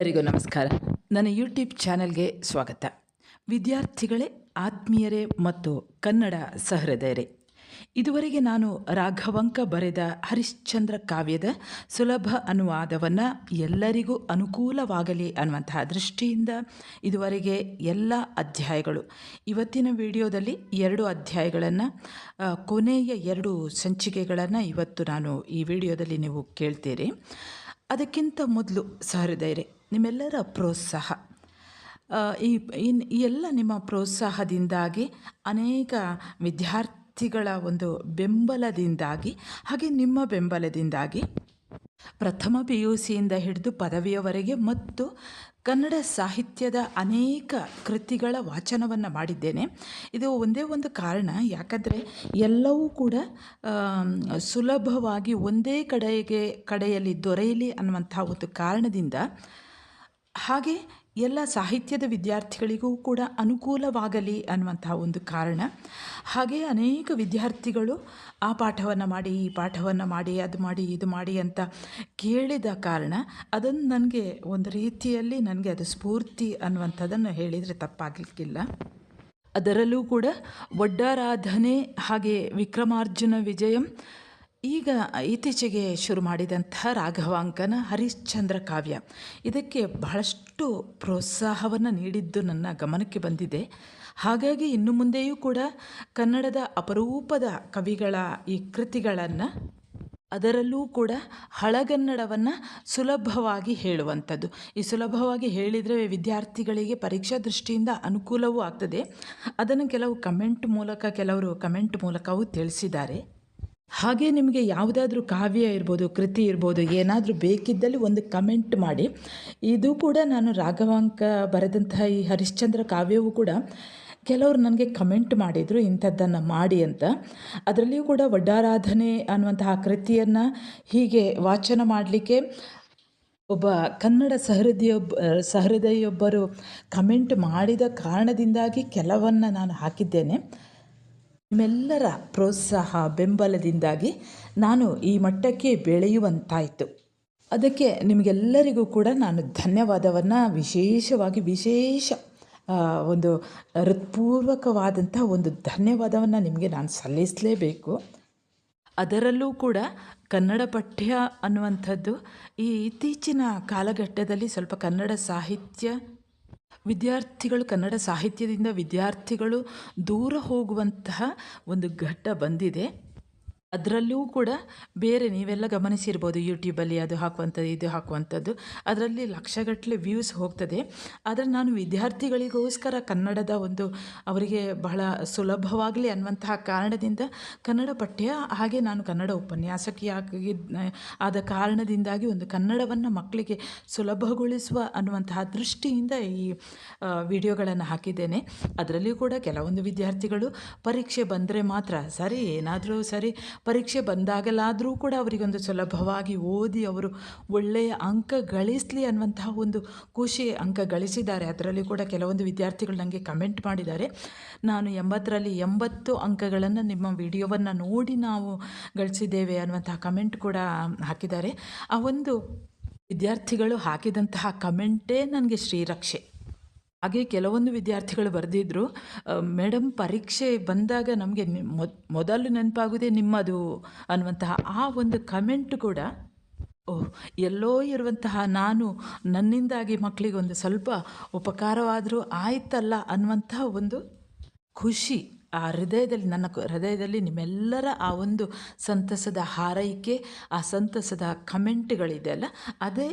ಎಲ್ಲರಿಗೂ ನಮಸ್ಕಾರ. ನನ್ನ ಯೂಟ್ಯೂಬ್ ಚಾನಲ್ಗೆ ಸ್ವಾಗತ. ವಿದ್ಯಾರ್ಥಿಗಳೇ, ಆತ್ಮೀಯರೇ ಮತ್ತು ಕನ್ನಡ ಸಹೃದಯರೇ, ಇದುವರೆಗೆ ನಾನು ರಾಘವಂಕ ಬರೆದ ಹರಿಶ್ಚಂದ್ರ ಕಾವ್ಯದ ಸುಲಭ ಅನುವಾದವನ್ನು ಎಲ್ಲರಿಗೂ ಅನುಕೂಲವಾಗಲಿ ಅನ್ನುವಂತಹ ದೃಷ್ಟಿಯಿಂದ ಇದುವರೆಗೆ ಎಲ್ಲ ಅಧ್ಯಾಯಗಳು, ಇವತ್ತಿನ ವಿಡಿಯೋದಲ್ಲಿ ಎರಡು ಅಧ್ಯಾಯಗಳನ್ನು ಕೊನೆಯ ಎರಡು ಸಂಚಿಕೆಗಳನ್ನು ಇವತ್ತು ನಾನು ಈ ವಿಡಿಯೋದಲ್ಲಿ ನೀವು ಕೇಳ್ತೀರಿ. ಅದಕ್ಕಿಂತ ಮೊದಲು ಸಹೃದಯರೇ ನಿಮ್ಮೆಲ್ಲರ ಪ್ರೋತ್ಸಾಹ. ಈ ಇನ್ ಎಲ್ಲ ನಿಮ್ಮ ಪ್ರೋತ್ಸಾಹದಿಂದಾಗಿ, ಅನೇಕ ವಿದ್ಯಾರ್ಥಿಗಳ ಒಂದು ಬೆಂಬಲದಿಂದಾಗಿ, ಹಾಗೆ ನಿಮ್ಮ ಬೆಂಬಲದಿಂದಾಗಿ ಪ್ರಥಮ ಪಿ ಯು ಸಿಯಿಂದ ಹಿಡಿದು ಪದವಿಯವರೆಗೆ ಮತ್ತು ಕನ್ನಡ ಸಾಹಿತ್ಯದ ಅನೇಕ ಕೃತಿಗಳ ವಾಚನವನ್ನು ಮಾಡಿದ್ದೇನೆ. ಇದು ಒಂದೇ ಒಂದು ಕಾರಣ. ಯಾಕಂದರೆ ಎಲ್ಲವೂ ಕೂಡ ಸುಲಭವಾಗಿ ಒಂದೇ ಕಡೆಗೆ, ಕಡೆಯಲ್ಲಿ ದೊರೆಯಲಿ ಅನ್ನುವಂಥ ಒಂದು ಕಾರಣದಿಂದ ಹಾಗೆ ಎಲ್ಲ ಸಾಹಿತ್ಯದ ವಿದ್ಯಾರ್ಥಿಗಳಿಗೂ ಕೂಡ ಅನುಕೂಲವಾಗಲಿ ಅನ್ನುವಂತಹ ಒಂದು ಕಾರಣ. ಹಾಗೆ ಅನೇಕ ವಿದ್ಯಾರ್ಥಿಗಳು ಆ ಪಾಠವನ್ನು ಮಾಡಿ, ಈ ಪಾಠವನ್ನು ಮಾಡಿ, ಅದು ಮಾಡಿ, ಇದು ಮಾಡಿ ಅಂತ ಕೇಳಿದ ಕಾರಣ ಅದನ್ನು ನನಗೆ ಒಂದು ರೀತಿಯಲ್ಲಿ ನನಗೆ ಅದು ಸ್ಫೂರ್ತಿ ಅನ್ನುವಂಥದ್ದನ್ನು ಹೇಳಿದರೆ ತಪ್ಪಾಗಲಿಕ್ಕಿಲ್ಲ. ಅದರಲ್ಲೂ ಕೂಡ ಒಡ್ಡಾರಾಧನೆ ಹಾಗೆ ವಿಕ್ರಮಾರ್ಜುನ ವಿಜಯಂ ಈಗ ಇತ್ತೀಚೆಗೆ ಶುರು ಮಾಡಿದಂಥ ರಾಘವಾಂಕನ ಹರಿಶ್ಚಂದ್ರ ಕಾವ್ಯ. ಇದಕ್ಕೆ ಬಹಳಷ್ಟು ಪ್ರೋತ್ಸಾಹವನ್ನು ನೀಡಿದ್ದು ನನ್ನ ಗಮನಕ್ಕೆ ಬಂದಿದೆ. ಹಾಗಾಗಿ ಇನ್ನು ಮುಂದೆಯೂ ಕೂಡ ಕನ್ನಡದ ಅಪರೂಪದ ಕವಿಗಳ ಈ ಕೃತಿಗಳನ್ನು ಅದರಲ್ಲೂ ಕೂಡ ಹಳಗನ್ನಡವನ್ನು ಸುಲಭವಾಗಿ ಹೇಳುವಂಥದ್ದು. ಈ ಸುಲಭವಾಗಿ ಹೇಳಿದರೆ ವಿದ್ಯಾರ್ಥಿಗಳಿಗೆ ಪರೀಕ್ಷಾ ದೃಷ್ಟಿಯಿಂದ ಅನುಕೂಲವೂ ಆಗ್ತದೆ. ಅದನ್ನು ಕೆಲವು ಕಮೆಂಟ್ ಮೂಲಕ, ಕೆಲವರು ಕಮೆಂಟ್ ಮೂಲಕವೂ ತಿಳಿಸಿದ್ದಾರೆ. ಹಾಗೆ ನಿಮಗೆ ಯಾವುದಾದ್ರೂ ಕಾವ್ಯ ಇರ್ಬೋದು, ಕೃತಿ ಇರ್ಬೋದು, ಏನಾದರೂ ಬೇಕಿದ್ದಲ್ಲಿ ಒಂದು ಕಮೆಂಟ್ ಮಾಡಿ. ಇದು ಕೂಡ ನಾನು ರಾಘವಾಂಕ ಬರೆದಂತಹ ಈ ಹರಿಶ್ಚಂದ್ರ ಕಾವ್ಯವೂ ಕೂಡ ಕೆಲವರು ನನಗೆ ಕಮೆಂಟ್ ಮಾಡಿದರು, ಇಂಥದ್ದನ್ನು ಮಾಡಿ ಅಂತ. ಅದರಲ್ಲಿಯೂ ಕೂಡ ವಡ್ಡಾರಾಧನೆ ಅನ್ನುವಂತಹ ಕೃತಿಯನ್ನು ಹೀಗೆ ವಾಚನ ಮಾಡಲಿಕ್ಕೆ ಒಬ್ಬ ಕನ್ನಡ ಸಹೃದಯೊಬ್ಬ ಸಹೃದಯೊಬ್ಬರು ಕಮೆಂಟ್ ಮಾಡಿದ ಕಾರಣದಿಂದಾಗಿ ಕೆಲವನ್ನು ನಾನು ಹಾಕಿದ್ದೇನೆ. ನಿಮ್ಮೆಲ್ಲರ ಪ್ರೋತ್ಸಾಹ ಬೆಂಬಲದಿಂದಾಗಿ ನಾನು ಈ ಮಟ್ಟಕ್ಕೆ ಬೆಳೆಯುವಂತಾಯಿತು. ಅದಕ್ಕೆ ನಿಮಗೆಲ್ಲರಿಗೂ ಕೂಡ ನಾನು ಧನ್ಯವಾದವನ್ನು ವಿಶೇಷವಾಗಿ ವಿಶೇಷ ಒಂದು ಹೃತ್ಪೂರ್ವಕವಾದಂಥ ಒಂದು ಧನ್ಯವಾದವನ್ನು ನಿಮಗೆ ನಾನು ಸಲ್ಲಿಸಲೇಬೇಕು. ಅದರಲ್ಲೂ ಕೂಡ ಕನ್ನಡ ಪಠ್ಯ ಅನ್ನುವಂಥದ್ದು ಈ ಇತ್ತೀಚಿನ ಕಾಲಘಟ್ಟದಲ್ಲಿ ಸ್ವಲ್ಪ ಕನ್ನಡ ಸಾಹಿತ್ಯ ವಿದ್ಯಾರ್ಥಿಗಳು ಕನ್ನಡ ಸಾಹಿತ್ಯದಿಂದ ವಿದ್ಯಾರ್ಥಿಗಳು ದೂರ ಹೋಗುವಂತಹ ಒಂದು ಘಟ್ಟ ಬಂದಿದೆ. ಅದರಲ್ಲೂ ಕೂಡ ಬೇರೆ ನೀವೆಲ್ಲ ಗಮನಿಸಿರ್ಬೋದು ಯೂಟ್ಯೂಬಲ್ಲಿ ಅದು ಹಾಕುವಂಥದ್ದು, ಇದು ಹಾಕುವಂಥದ್ದು. ಅದರಲ್ಲಿ ಲಕ್ಷಗಟ್ಟಲೆ ವ್ಯೂಸ್ ಹೋಗ್ತದೆ. ಆದರೆ ನಾನು ವಿದ್ಯಾರ್ಥಿಗಳಿಗೋಸ್ಕರ ಕನ್ನಡದ ಒಂದು ಅವರಿಗೆ ಬಹಳ ಸುಲಭವಾಗಲಿ ಅನ್ನುವಂತಹ ಕಾರಣದಿಂದ ಕನ್ನಡ ಪಠ್ಯ, ಹಾಗೆ ನಾನು ಕನ್ನಡ ಉಪನ್ಯಾಸಕಿಯಾಗಿ, ಆದ ಕಾರಣದಿಂದಾಗಿ ಒಂದು ಕನ್ನಡವನ್ನು ಮಕ್ಕಳಿಗೆ ಸುಲಭಗೊಳಿಸುವ ಅನ್ನುವಂತಹ ದೃಷ್ಟಿಯಿಂದ ಈ ವಿಡಿಯೋಗಳನ್ನು ಹಾಕಿದ್ದೇನೆ. ಅದರಲ್ಲಿಯೂ ಕೂಡ ಕೆಲವೊಂದು ವಿದ್ಯಾರ್ಥಿಗಳು ಪರೀಕ್ಷೆ ಬಂದರೆ ಮಾತ್ರ ಸರಿ, ಏನಾದರೂ ಸರಿ ಪರೀಕ್ಷೆ ಬಂದಾಗಲಾದರೂ ಕೂಡ ಅವರಿಗೊಂದು ಸುಲಭವಾಗಿ ಓದಿ ಅವರು ಒಳ್ಳೆಯ ಅಂಕ ಗಳಿಸಲಿ ಅನ್ನುವಂತಹ ಒಂದು ಖುಷಿ ಅಂಕ ಗಳಿಸಿದ್ದಾರೆ. ಅದರಲ್ಲಿ ಕೂಡ ಕೆಲವೊಂದು ವಿದ್ಯಾರ್ಥಿಗಳು ನನಗೆ ಕಮೆಂಟ್ ಮಾಡಿದ್ದಾರೆ. ನಾನು ಎಂಬತ್ತರಲ್ಲಿ ಎಂಬತ್ತು ಅಂಕಗಳನ್ನು ನಿಮ್ಮ ವಿಡಿಯೋವನ್ನು ನೋಡಿ ನಾವು ಗಳಿಸಿದ್ದೇವೆ ಅನ್ನುವಂತಹ ಕಮೆಂಟ್ ಕೂಡ ಹಾಕಿದ್ದಾರೆ. ಆ ಒಂದು ವಿದ್ಯಾರ್ಥಿಗಳು ಹಾಕಿದಂತಹ ಕಮೆಂಟೇ ನನಗೆ ಶ್ರೀರಕ್ಷೆ. ಹಾಗೆ ಕೆಲವೊಂದು ವಿದ್ಯಾರ್ಥಿಗಳು ಬರೆದಿದ್ರು ಮೇಡಮ್ ಪರೀಕ್ಷೆ ಬಂದಾಗ ನಮಗೆ ಮೊದಲು ನೆನಪಾಗುವುದೇ ನಿಮ್ಮದು ಅನ್ನುವಂತಹ ಆ ಒಂದು ಕಮೆಂಟ್ ಕೂಡ ಓಹ್ ಎಲ್ಲೋ ಇರುವಂತಹ ನಾನು ನನ್ನಿಂದಾಗಿ ಮಕ್ಕಳಿಗೆ ಒಂದು ಸ್ವಲ್ಪ ಉಪಕಾರವಾದರೂ ಆಯ್ತಲ್ಲ ಅನ್ನುವಂತಹ ಒಂದು ಖುಷಿ ಆ ಹೃದಯದಲ್ಲಿ, ನನ್ನ ಹೃದಯದಲ್ಲಿ ನಿಮ್ಮೆಲ್ಲರ ಆ ಒಂದು ಸಂತಸದ ಹಾರೈಕೆ, ಆ ಸಂತಸದ ಕಮೆಂಟ್ಗಳಿದೆಯಲ್ಲ ಅದೇ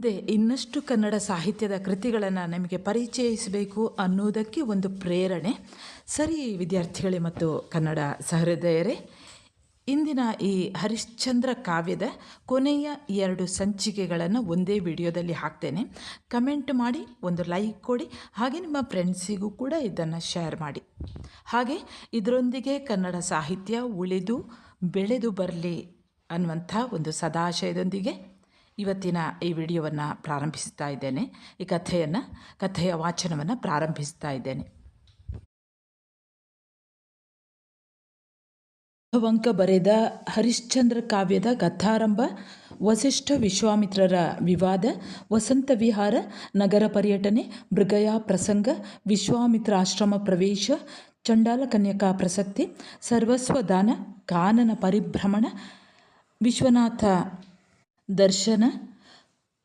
ಅದೇ ಇನ್ನಷ್ಟು ಕನ್ನಡ ಸಾಹಿತ್ಯದ ಕೃತಿಗಳನ್ನು ನಮಗೆ ಪರಿಚಯಿಸಬೇಕು ಅನ್ನೋದಕ್ಕೆ ಒಂದು ಪ್ರೇರಣೆ. ಸರಿ ವಿದ್ಯಾರ್ಥಿಗಳೇ ಮತ್ತು ಕನ್ನಡ ಸಹೃದಯರೇ, ಇಂದಿನ ಈ ಹರಿಶ್ಚಂದ್ರ ಕಾವ್ಯದ ಕೊನೆಯ ಎರಡು ಸಂಚಿಕೆಗಳನ್ನು ಒಂದೇ ವಿಡಿಯೋದಲ್ಲಿ ಹಾಕ್ತೇನೆ. ಕಮೆಂಟ್ ಮಾಡಿ, ಒಂದು ಲೈಕ್ ಕೊಡಿ, ಹಾಗೆ ನಿಮ್ಮ ಫ್ರೆಂಡ್ಸಿಗೂ ಕೂಡ ಇದನ್ನು ಶೇರ್ ಮಾಡಿ. ಹಾಗೆ ಇದರೊಂದಿಗೆ ಕನ್ನಡ ಸಾಹಿತ್ಯ ಉಳಿದು ಬೆಳೆದು ಬರಲಿ ಅನ್ನುವಂಥ ಒಂದು ಸದಾಶಯದೊಂದಿಗೆ ಇವತ್ತಿನ ಈ ವಿಡಿಯೋವನ್ನು ಪ್ರಾರಂಭಿಸ್ತಾ ಇದ್ದೇನೆ. ಈ ಕಥೆಯನ್ನು, ಕಥೆಯ ವಾಚನವನ್ನು ಪ್ರಾರಂಭಿಸ್ತಾ ಇದ್ದೇನೆ. ಭವಂಕ ಬರೆದ ಹರಿಶ್ಚಂದ್ರ ಕಾವ್ಯದ ಕಥಾರಂಭ, ವಸಿಷ್ಠ ವಿಶ್ವಾಮಿತ್ರರ ವಿವಾದ, ವಸಂತ ವಿಹಾರ, ನಗರ ಪರ್ಯಟನೆ, ಮೃಗಯ ಪ್ರಸಂಗ ವಿಶ್ವಾಮಿತ್ರ ಆಶ್ರಮ ಪ್ರವೇಶ, ಚಂಡಾಲ ಕನ್ಯಕಾ ಪ್ರಸಕ್ತಿ, ಸರ್ವಸ್ವ ದಾನ, ಕಾನನ ಪರಿಭ್ರಮಣ, ವಿಶ್ವನಾಥ ದರ್ಶನ,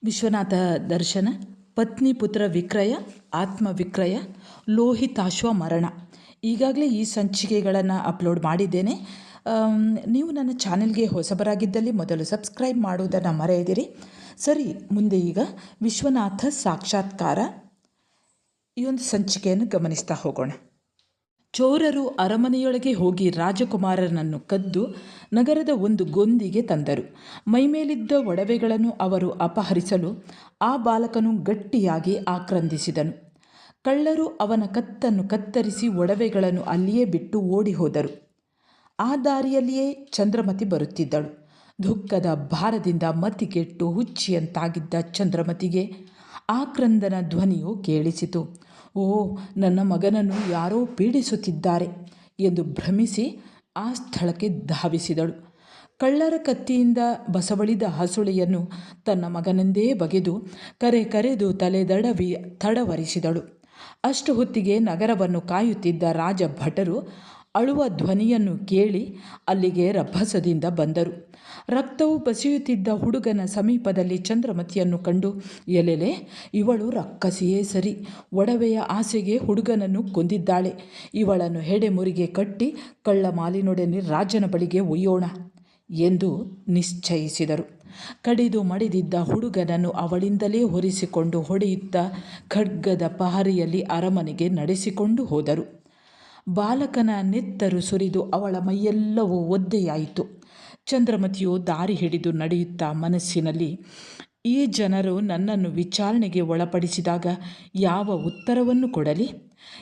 ವಿಶ್ವನಾಥ ದರ್ಶನ, ಪತ್ನಿ ಪುತ್ರ ವಿಕ್ರಯ, ಆತ್ಮ ವಿಕ್ರಯ ಲೋಹಿತಾಶ್ವ ಮರಣ ಈಗಾಗಲೇ ಈ ಸಂಚಿಕೆಗಳನ್ನು ಅಪ್ಲೋಡ್ ಮಾಡಿದ್ದೇನೆ. ನೀವು ನನ್ನ ಚಾನೆಲ್ಗೆ ಹೊಸಬರಾಗಿದ್ದಲ್ಲಿ ಮೊದಲು ಸಬ್ಸ್ಕ್ರೈಬ್ ಮಾಡುವುದನ್ನು ಮರೆಯದಿರಿ. ಸರಿ, ಮುಂದೆ ಈಗ ವಿಶ್ವನಾಥ ಸಾಕ್ಷಾತ್ಕಾರ. ಈ ಒಂದು ಸಂಚಿಕೆಯನ್ನು ಗಮನಿಸ್ತಾ ಹೋಗೋಣ. ಚೋರರು ಅರಮನೆಯೊಳಗೆ ಹೋಗಿ ರಾಜಕುಮಾರನನ್ನು ಕದ್ದು ನಗರದ ಒಂದು ಗೊಂದಿಗೆ ತಂದರು. ಮೈಮೇಲಿದ್ದ ಒಡವೆಗಳನ್ನು ಅವರು ಅಪಹರಿಸಲು ಆ ಬಾಲಕನು ಗಟ್ಟಿಯಾಗಿ ಆಕ್ರಂದಿಸಿದನು. ಕಳ್ಳರು ಅವನ ಕತ್ತನ್ನು ಕತ್ತರಿಸಿ ಒಡವೆಗಳನ್ನು ಅಲ್ಲಿಯೇ ಬಿಟ್ಟು ಓಡಿ ಹೋದರು ಆ ದಾರಿಯಲ್ಲಿಯೇ ಚಂದ್ರಮತಿ ಬರುತ್ತಿದ್ದಳು. ದುಃಖದ ಭಾರದಿಂದ ಮತಿಗೆಟ್ಟು ಹುಚ್ಚಿಯಂತಾಗಿದ್ದ ಚಂದ್ರಮತಿಗೆ ಆಕ್ರಂದನ ಧ್ವನಿಯು ಕೇಳಿಸಿತು. ಓ, ನನ್ನ ಮಗನನ್ನು ಯಾರೋ ಪೀಡಿಸುತ್ತಿದ್ದಾರೆ ಎಂದು ಭ್ರಮಿಸಿ ಆ ಸ್ಥಳಕ್ಕೆ ಧಾವಿಸಿದಳು. ಕಳ್ಳರ ಕತ್ತಿಯಿಂದ ಬಸವಳಿದ ಹಸುಳೆಯನ್ನು ತನ್ನ ಮಗನೆಂದೇ ಬಗೆದು ಕರೆ ಕರೆದು ತಲೆದಡವಿ ತಡವರಿಸಿದಳು. ಅಷ್ಟು ಹೊತ್ತಿಗೆ ನಗರವನ್ನು ಕಾಯುತ್ತಿದ್ದ ರಾಜ ಭಟರು ಅಳುವ ಧ್ವನಿಯನ್ನು ಕೇಳಿ ಅಲ್ಲಿಗೆ ರಭಸದಿಂದ ಬಂದರು. ರಕ್ತವು ಬಸಿಯುತ್ತಿದ್ದ ಹುಡುಗನ ಸಮೀಪದಲ್ಲಿ ಚಂದ್ರಮತಿಯನ್ನು ಕಂಡು ಎಲೆಲೆ ಇವಳು ರಕ್ಕಸಿಯೇ ಸರಿ. ಒಡವೆಯ ಆಸೆಗೆ ಹುಡುಗನನ್ನು ಕೊಂದಿದ್ದಾಳೆ. ಇವಳನ್ನು ಹೆಡೆಮುರಿಗೆ ಕಟ್ಟಿ ಕಳ್ಳ ಮಾಲಿನೊಡನೆ ರಾಜನ ಬಳಿಗೆ ಒಯ್ಯೋಣ ಎಂದು ನಿಶ್ಚಯಿಸಿದರು. ಕಡಿದು ಮಡಿದಿದ್ದ ಹುಡುಗನನ್ನು ಅವಳಿಂದಲೇ ಹೊರಿಸಿಕೊಂಡು ಹೊಡೆಯುತ್ತಾ ಖಡ್ಗದ ಪಹರಿಯಲ್ಲಿ ಅರಮನೆಗೆ ನಡೆಸಿಕೊಂಡು ಹೋದರು. ಬಾಲಕನ ನೆತ್ತರು ಸುರಿದು ಅವಳ ಮೈಯೆಲ್ಲವೂ ಒದ್ದೆಯಾಯಿತು. ಚಂದ್ರಮತಿಯು ದಾರಿ ಹಿಡಿದು ನಡೆಯುತ್ತಾ ಮನಸ್ಸಿನಲ್ಲಿ, ಈ ಜನರು ನನ್ನನ್ನು ವಿಚಾರಣೆಗೆ ಒಳಪಡಿಸಿದಾಗ ಯಾವ ಉತ್ತರವನ್ನು ಕೊಡಲಿ?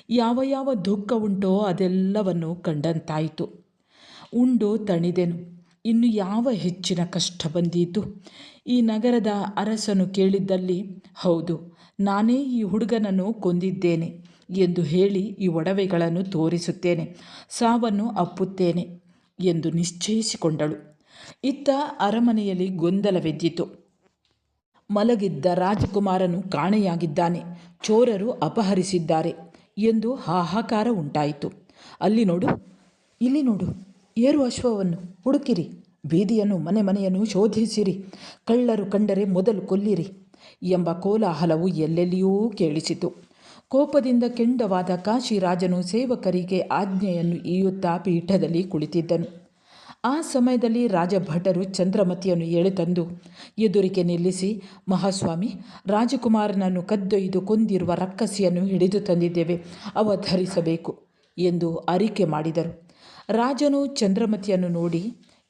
ಯಾವ ಯಾವ ದುಃಖ ಉಂಟೋ ಅದೆಲ್ಲವನ್ನು ಕಂಡಂತಾಯಿತು. ಉಂಡು ತಣಿದೆನು. ಇನ್ನು ಯಾವ ಹೆಚ್ಚಿನ ಕಷ್ಟ ಬಂದೀತು? ಈ ನಗರದ ಅರಸನು ಕೇಳಿದ್ದಲ್ಲಿ, ಹೌದು, ನಾನೇ ಈ ಹುಡುಗನನ್ನು ಕೊಂದಿದ್ದೇನೆ. ಎಂದು ಹೇಳಿ ಈ ಒಡವೆಗಳನ್ನು ತೋರಿಸುತ್ತೇನೆ. ಸಾವನ್ನು ಅಪ್ಪುತ್ತೇನೆ ಎಂದು ನಿಶ್ಚಯಿಸಿಕೊಂಡಳು. ಇತ್ತ ಅರಮನೆಯಲ್ಲಿ ಗೊಂದಲವೆದ್ದಿತು. ಮಲಗಿದ್ದ ರಾಜಕುಮಾರನು ಕಾಣೆಯಾಗಿದ್ದಾನೆ. ಚೋರರು ಅಪಹರಿಸಿದ್ದಾರೆ ಎಂದು ಹಾಹಾಕಾರ ಉಂಟಾಯಿತು. ಅಲ್ಲಿ ನೋಡು, ಇಲ್ಲಿ ನೋಡು, ಏರು ಅಶ್ವವನ್ನು ಹುಡುಕಿರಿ, ಬೀದಿಯನ್ನು ಮನೆ ಮನೆಯನ್ನು ಶೋಧಿಸಿರಿ, ಕಳ್ಳರು ಕಂಡರೆ ಮೊದಲು ಕೊಲ್ಲಿರಿ ಎಂಬ ಕೋಲಾಹಲವು ಎಲ್ಲೆಲ್ಲಿಯೂ ಕೇಳಿಸಿತು. ಕೋಪದಿಂದ ಕೆಂಡವಾದ ಕಾಶಿರಾಜನು ಸೇವಕರಿಗೆ ಆಜ್ಞೆಯನ್ನು ಈಯುತ್ತಾ ಪೀಠದಲ್ಲಿ ಕುಳಿತಿದ್ದನು. ಆ ಸಮಯದಲ್ಲಿ ರಾಜಭಟರು ಚಂದ್ರಮತಿಯನ್ನು ಎಳೆತಂದು ಎದುರಿಗೆ ನಿಲ್ಲಿಸಿ, ಮಹಾಸ್ವಾಮಿ, ರಾಜಕುಮಾರನನ್ನು ಕದ್ದೊಯ್ದು ಕೊಂದಿರುವ ರಕ್ಕಸಿಯನ್ನು ಹಿಡಿದು ತಂದಿದ್ದೇವೆ ಅವಧರಿಸಬೇಕು ಎಂದು ಅರಿಕೆ ಮಾಡಿದರು. ರಾಜನು ಚಂದ್ರಮತಿಯನ್ನು ನೋಡಿ,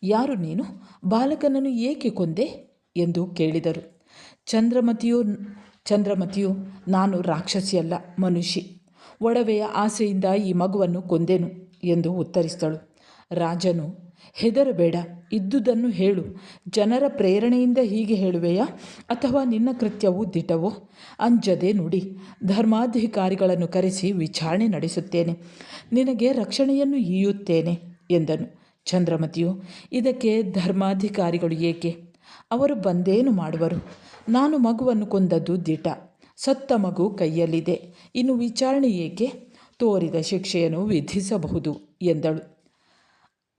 ಯಾರು ನೀನು? ಬಾಲಕನನ್ನು ಏಕೆ ಕೊಂದೆ? ಎಂದು ಕೇಳಿದರು. ಚಂದ್ರಮತಿಯು ಚಂದ್ರಮತಿಯು, ನಾನು ರಾಕ್ಷಸಿಯಲ್ಲ ಮನುಷ್ಯ. ಒಡವೆಯ ಆಸೆಯಿಂದ ಈ ಮಗುವನ್ನು ಕೊಂದೆನು ಎಂದು ಉತ್ತರಿಸಿದಳು ರಾಜನು, ಹೆದರಬೇಡ, ಇದ್ದುದನ್ನು ಹೇಳು. ಜನರ ಪ್ರೇರಣೆಯಿಂದ ಹೀಗೆ ಹೇಳುವೆಯಾ? ಅಥವಾ ನಿನ್ನ ಕೃತ್ಯವು ದಿಟವೋ? ಅಂಜದೆ ನುಡಿ. ಧರ್ಮಾಧಿಕಾರಿಗಳನ್ನು ಕರೆಸಿ ವಿಚಾರಣೆ ನಡೆಸುತ್ತೇನೆ. ನಿನಗೆ ರಕ್ಷಣೆಯನ್ನು ಈಯುತ್ತೇನೆ ಎಂದನು. ಚಂದ್ರಮತಿಯು, ಇದಕ್ಕೆ ಧರ್ಮಾಧಿಕಾರಿಗಳು ಏಕೆ? ಅವರು ಬಂದೇನು ಮಾಡುವರು? ನಾನು ಮಗುವನ್ನು ಕೊಂದದ್ದು ದಿಟ. ಸತ್ತ ಮಗು ಕೈಯಲ್ಲಿದೆ. ಇನ್ನು ವಿಚಾರಣೆ ಏಕೆ? ತೋರಿದ ಶಿಕ್ಷೆಯನ್ನು ವಿಧಿಸಬಹುದು ಎಂದಳು.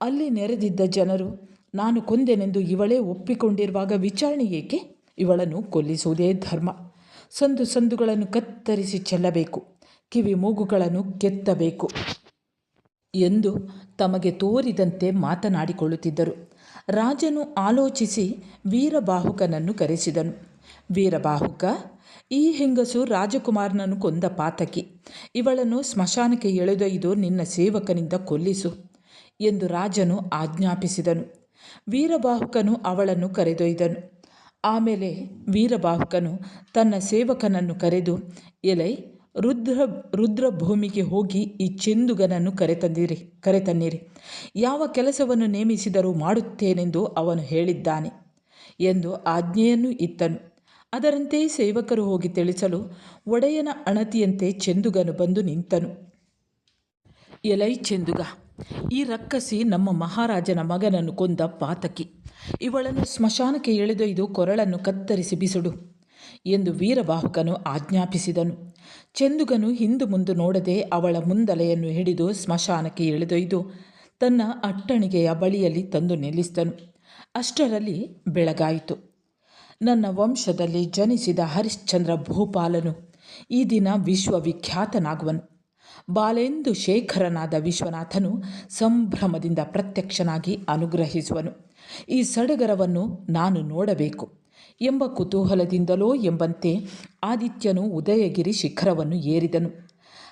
ಅಲ್ಲಿ ನೆರೆದಿದ್ದ ಜನರು, ನಾನು ಕೊಂದೆನೆಂದು ಇವಳೇ ಒಪ್ಪಿಕೊಂಡಿರುವಾಗ ವಿಚಾರಣೆ ಏಕೆ? ಇವಳನ್ನು ಕೊಲ್ಲಿಸುವುದೇ ಧರ್ಮ. ಸಂದು ಸಂದುಗಳನ್ನು ಕತ್ತರಿಸಿ ಚೆಲ್ಲಬೇಕು. ಕಿವಿ ಮೂಗುಗಳನ್ನು ಕೆತ್ತಬೇಕು ಎಂದು ತಮಗೆ ತೋರಿದಂತೆ ಮಾತನಾಡಿಕೊಳ್ಳುತ್ತಿದ್ದರು. ರಾಜನು ಆಲೋಚಿಸಿ ವೀರಬಾಹುಕನನ್ನು ಕರೆಸಿದನು. ವೀರಬಾಹುಕ, ಈ ಹೆಂಗಸು ರಾಜಕುಮಾರನನ್ನು ಕೊಂದ ಪಾತಕಿ. ಇವಳನ್ನು ಸ್ಮಶಾನಕ್ಕೆ ಎಳೆದೊಯ್ದು ನಿನ್ನ ಸೇವಕನಿಂದ ಕೊಲ್ಲಿಸು ಎಂದು ರಾಜನು ಆಜ್ಞಾಪಿಸಿದನು. ವೀರಬಾಹುಕನು ಅವಳನ್ನು ಕರೆದೊಯ್ದನು. ಆಮೇಲೆ ವೀರಬಾಹುಕನು ತನ್ನ ಸೇವಕನನ್ನು ಕರೆದು, ಎಲೈ, ರುದ್ರ, ರುದ್ರಭೂಮಿಗೆ ಹೋಗಿ ಈ ಚೆಂದುಗನನ್ನು ಕರೆತಂದಿರಿ, ಕರೆತನ್ನಿರಿ. ಯಾವ ಕೆಲಸವನ್ನು ನೇಮಿಸಿದರೂ ಮಾಡುತ್ತೇನೆಂದು ಅವನು ಹೇಳಿದ್ದಾನೆ ಎಂದು ಆಜ್ಞೆಯನ್ನು ಇತ್ತನು. ಅದರಂತೆ ಸೇವಕರು ಹೋಗಿ ತಿಳಿಸಲು ಒಡೆಯನ ಅಣತಿಯಂತೆ ಚೆಂದುಗನು ಬಂದು ನಿಂತನು. ಎಲೈ ಚೆಂದುಗ, ಈ ರಕ್ಕಸಿ ನಮ್ಮ ಮಹಾರಾಜನ ಮಗನನ್ನು ಕೊಂದ ಪಾತಕಿ. ಇವಳನ್ನು ಸ್ಮಶಾನಕ್ಕೆ ಎಳೆದೊಯ್ದು ಕೊರಳನ್ನು ಕತ್ತರಿಸಿ ಬಿಸುಡು ಎಂದು ವೀರವಾಹಕನು ಆಜ್ಞಾಪಿಸಿದನು. ಚೆಂದುಗನು ಹಿಂದು ಮುಂದು ನೋಡದೆ ಅವಳ ಮುಂದಲೆಯನ್ನು ಹಿಡಿದು ಸ್ಮಶಾನಕ್ಕೆ ಎಳೆದೊಯ್ದು ತನ್ನ ಅಟ್ಟಣಿಗೆಯ ಬಳಿಯಲ್ಲಿ ತಂದು ನಿಲ್ಲಿಸಿದನು. ಅಷ್ಟರಲ್ಲಿ ಬೆಳಗಾಯಿತು. ನನ್ನ ವಂಶದಲ್ಲಿ ಜನಿಸಿದ ಹರಿಶ್ಚಂದ್ರ ಭೂಪಾಲನು ಈ ದಿನ ವಿಶ್ವವಿಖ್ಯಾತನಾಗುವನು. ಬಾಲೆಂದು ಶೇಖರನಾದ ವಿಶ್ವನಾಥನು ಸಂಭ್ರಮದಿಂದ ಪ್ರತ್ಯಕ್ಷನಾಗಿ ಅನುಗ್ರಹಿಸುವನು. ಈ ಸಡಗರವನ್ನು ನಾನು ನೋಡಬೇಕು ಎಂಬ ಕುತೂಹಲದಿಂದಲೋ ಎಂಬಂತೆ ಆದಿತ್ಯನು ಉದಯಗಿರಿ ಶಿಖರವನ್ನು ಏರಿದನು.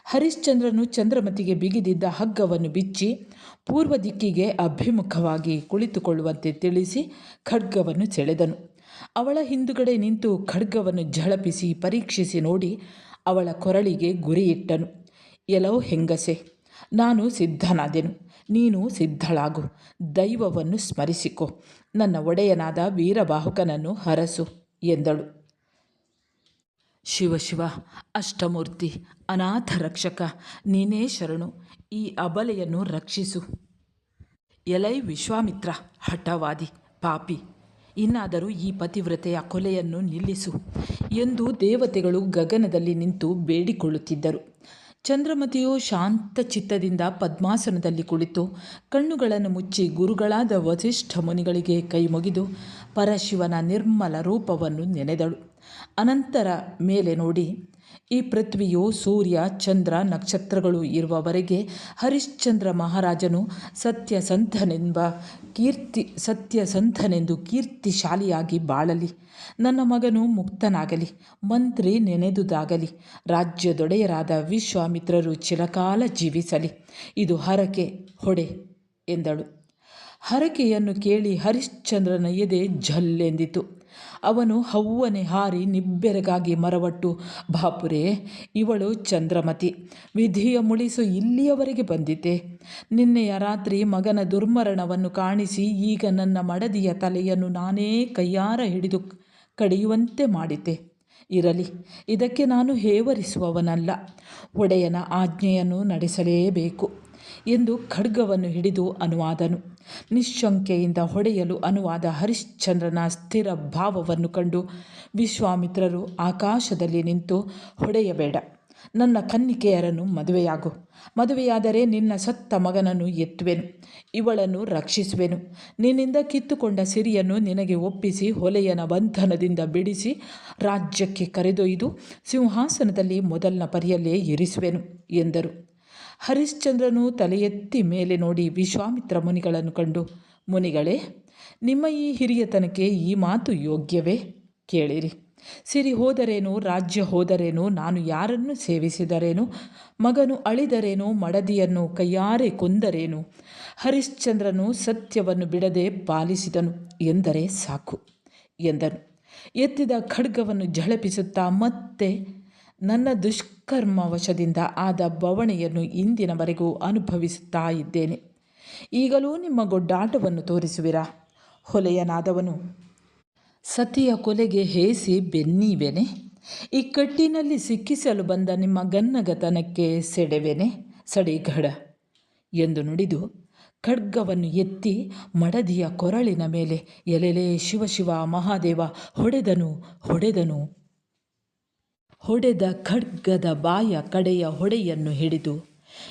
ಹರಿಶ್ಚಂದ್ರನು ಚಂದ್ರಮತಿಗೆ ಬಿಗಿದಿದ್ದ ಹಗ್ಗವನ್ನು ಬಿಚ್ಚಿ ಪೂರ್ವ ದಿಕ್ಕಿಗೆ ಅಭಿಮುಖವಾಗಿ ಕುಳಿತುಕೊಳ್ಳುವಂತೆ ತಿಳಿಸಿ ಖಡ್ಗವನ್ನು ಸೆಳೆದನು. ಅವಳ ಹಿಂದುಗಡೆ ನಿಂತು ಖಡ್ಗವನ್ನು ಝಳಪಿಸಿ ಪರೀಕ್ಷಿಸಿ ನೋಡಿ ಅವಳ ಕೊರಳಿಗೆ ಗುರಿಯಿಟ್ಟನು. ಎಲೋ ಹೆಂಗಸೆ, ನಾನು ಸಿದ್ಧನಾದೆನು. ನೀನು ಸಿದ್ಧಳಾಗು. ದೈವವನ್ನು ಸ್ಮರಿಸಿಕೊ. ನನ್ನ ಒಡೆಯನಾದ ವೀರಬಾಹುಕನನ್ನು ಹರಸು ಎಂದಳು. ಶಿವಶಿವ ಶಿವ, ಅಷ್ಟಮೂರ್ತಿ, ಅನಾಥ ರಕ್ಷಕ, ನೀನೇ ಶರಣು. ಈ ಅಬಲೆಯನ್ನು ರಕ್ಷಿಸು. ಎಲೈ ವಿಶ್ವಾಮಿತ್ರ, ಹಠವಾದಿ, ಪಾಪಿ. ಇನ್ನಾದರೂ ಈ ಪತಿವ್ರತೆಯ ಕೊಲೆಯನ್ನು ನಿಲ್ಲಿಸು ಎಂದು ದೇವತೆಗಳು ಗಗನದಲ್ಲಿ ನಿಂತು ಬೇಡಿಕೊಳ್ಳುತ್ತಿದ್ದರು. ಚಂದ್ರಮತಿಯು ಶಾಂತ ಚಿತ್ತದಿಂದ ಪದ್ಮಾಸನದಲ್ಲಿ ಕುಳಿತು ಕಣ್ಣುಗಳನ್ನು ಮುಚ್ಚಿ ಗುರುಗಳಾದ ವಸಿಷ್ಠ ಮುನಿಗಳಿಗೆ ಕೈಮುಗಿದು ಪರಶಿವನ ನಿರ್ಮಲ ರೂಪವನ್ನು ನೆನೆದಳು. ಅನಂತರ ಮೇಲೆ ನೋಡಿ ಈ ಪೃಥ್ವಿಯು ಸೂರ್ಯ, ಚಂದ್ರ, ನಕ್ಷತ್ರಗಳು ಇರುವವರೆಗೆ ಹರಿಶ್ಚಂದ್ರ ಮಹಾರಾಜನು ಸತ್ಯಸಂಧನೆಂಬ ಕೀರ್ತಿ, ಸತ್ಯಸಂಧನೆಂದು ಕೀರ್ತಿಶಾಲಿಯಾಗಿ ಬಾಳಲಿ. ನನ್ನ ಮಗನು ಮುಕ್ತನಾಗಲಿ, ಮಂತ್ರಿ ನೆನೆದುದಾಗಲಿ, ರಾಜ್ಯದೊಡೆಯರಾದ ವಿಶ್ವಾಮಿತ್ರರು ಚಿರಕಾಲ ಜೀವಿಸಲಿ. ಇದು ಹರಕೆ ಹೊಡೆ ಎಂದಳು. ಹರಕೆಯನ್ನು ಕೇಳಿ ಹರಿಶ್ಚಂದ್ರನ ಎದೆ ಝಲ್ಲೆಂದಿತು. ಅವನು ಹವ್ವನೆ ಹಾರಿ ನಿಬ್ಬೆರಗಾಗಿ ಮರವಟ್ಟು, ಬಾಪುರೇ, ಇವಳು ಚಂದ್ರಮತಿ. ವಿಧಿಯ ಮುಳಿಸು ಇಲ್ಲಿಯವರೆಗೆ ಬಂದಿದ್ದೆ. ನಿನ್ನೆಯ ರಾತ್ರಿ ಮಗನ ದುರ್ಮರಣವನ್ನು ಕಾಣಿಸಿ ಈಗ ನನ್ನ ಮಡದಿಯ ತಲೆಯನ್ನು ನಾನೇ ಕೈಯಾರ ಹಿಡಿದು ಕಡಿಯುವಂತೆ ಮಾಡಿದ್ದೆ. ಇರಲಿ, ಇದಕ್ಕೆ ನಾನು ಹೇವರಿಸುವವನಲ್ಲ. ಒಡೆಯನ ಆಜ್ಞೆಯನ್ನು ನಡೆಸಲೇಬೇಕು ಎಂದು ಖಡ್ಗವನ್ನು ಹಿಡಿದು ಅನುವಾದನು. ನಿಶ್ಶಂಕೆಯಿಂದ ಹೊಡೆಯಲು ಅನುವಾದ ಹರಿಶ್ಚಂದ್ರನ ಸ್ಥಿರ ಭಾವವನ್ನು ಕಂಡು ವಿಶ್ವಾಮಿತ್ರರು ಆಕಾಶದಲ್ಲಿ ನಿಂತು, ಹೊಡೆಯಬೇಡ, ನನ್ನ ಕನ್ನಿಕೆಯರನ್ನು ಮದುವೆಯಾಗು. ಮದುವೆಯಾದರೆ ನಿನ್ನ ಸತ್ತ ಮಗನನ್ನು ಎತ್ತುವೆನು. ಇವಳನ್ನು ರಕ್ಷಿಸುವೆನು. ನಿನ್ನಿಂದ ಕಿತ್ತುಕೊಂಡ ಸಿರಿಯನ್ನು ನಿನಗೆ ಒಪ್ಪಿಸಿ, ಹೊಲೆಯನ ಬಂಧನದಿಂದ ಬಿಡಿಸಿ ರಾಜ್ಯಕ್ಕೆ ಕರೆದೊಯ್ದು, ಸಿಂಹಾಸನದಲ್ಲಿ ಮೊದಲನ ಪರಿಯಲ್ಲೇ ಇರಿಸುವೆನು, ಎಂದರು. ಹರಿಶ್ಚಂದ್ರನು ತಲೆಯೆತ್ತಿ ಮೇಲೆ ನೋಡಿ ವಿಶ್ವಾಮಿತ್ರ ಮುನಿಗಳನ್ನು ಕಂಡು, ಮುನಿಗಳೇ, ನಿಮ್ಮ ಈ ಹಿರಿಯತನಕ್ಕೆ ಈ ಮಾತು ಯೋಗ್ಯವೇ? ಕೇಳಿರಿ. ಸಿರಿ ಹೋದರೇನು, ರಾಜ್ಯ ಹೋದರೇನು, ನಾನು ಯಾರನ್ನು ಸೇವಿಸಿದರೇನು, ಮಗನು ಅಳಿದರೇನು, ಮಡದಿಯನ್ನು ಕೈಯಾರೆ ಕೊಂದರೇನು? ಹರಿಶ್ಚಂದ್ರನು ಸತ್ಯವನ್ನು ಬಿಡದೆ ಪಾಲಿಸಿದನು ಎಂದರೆ ಸಾಕು ಎಂದನು. ಎತ್ತಿದ ಖಡ್ಗವನ್ನು ಝಳಪಿಸುತ್ತಾ ಮತ್ತೆ ನನ್ನ ದುಷ್ಕರ್ಮ ವಶದಿಂದ ಆದ ಬವಣೆಯನ್ನು ಇಂದಿನವರೆಗೂ ಅನುಭವಿಸುತ್ತಾ ಇದ್ದೇನೆ. ಈಗಲೂ ನಿಮ್ಮ ಗೊಡ್ಡಾಟವನ್ನು ತೋರಿಸುವಿರಾ? ಹೊಲೆಯನಾದವನು, ಸತಿಯ ಕೊಲೆಗೆ ಹೇಸಿ ಬೆನ್ನೀವೆನೆ. ಇಕ್ಕಟ್ಟಿನಲ್ಲಿ ಸಿಕ್ಕಿಸಲು ಬಂದ ನಿಮ್ಮ ಗನ್ನಗತನಕ್ಕೆ ಸೆಡೆವೆನೆ. ಸಡಿಗಡ ಎಂದು ನುಡಿದು ಖಡ್ಗವನ್ನು ಎತ್ತಿ ಮಡದಿಯ ಕೊರಳಿನ ಮೇಲೆ ಎಲೆಲೆ ಶಿವಶಿವ ಮಹಾದೇವ ಹೊಡೆದನು ಹೊಡೆದನು. ಹೊಡೆದ ಖಡ್ಗದ ಬಾಯ ಕಡೆಯ ಹೊಡೆಯನ್ನು ಹಿಡಿದು,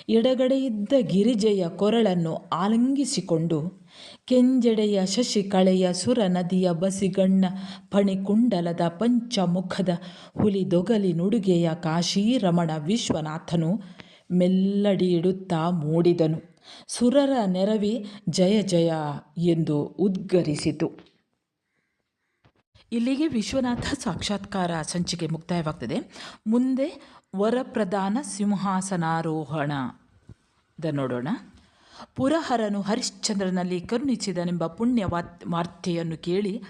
ಎಡಗಡೆಯಿದ್ದ ಗಿರಿಜೆಯ ಕೊರಳನ್ನು ಆಲಂಗಿಸಿಕೊಂಡು, ಕೆಂಜೆಡೆಯ ಶಶಿಕಳೆಯ ಸುರ ನದಿಯ ಬಸಿಗಣ್ಣ ಪಣಿಕುಂಡಲದ ಪಂಚಮುಖದ ಹುಲಿದೊಗಲಿ ನುಡುಗೆಯ ಕಾಶೀರಮಣ ವಿಶ್ವನಾಥನು ಮೆಲ್ಲಡಿಯಿಡುತ್ತಾ ಮೂಡಿದನು. ಸುರರ ನೆರವಿ ಜಯ ಜಯ ಎಂದು ಉದ್ಗರಿಸಿತು. ಇಲ್ಲಿಗೆ ವಿಶ್ವನಾಥ ಸಾಕ್ಷಾತ್ಕಾರ ಸಂಚಿಕೆ ಮುಕ್ತಾಯವಾಗ್ತದೆ. ಮುಂದೆ ವರಪ್ರಧಾನ ಸಿಂಹಾಸನಾರೋಹಣ. ನೋಡೋಣ. ಪುರಹರನು ಹರಿಶ್ಚಂದ್ರನಲ್ಲಿ ಕರುಣಿಸಿದನೆಂಬ ಪುಣ್ಯ ವಾರ್ತೆಯನ್ನು ಕೇಳಿ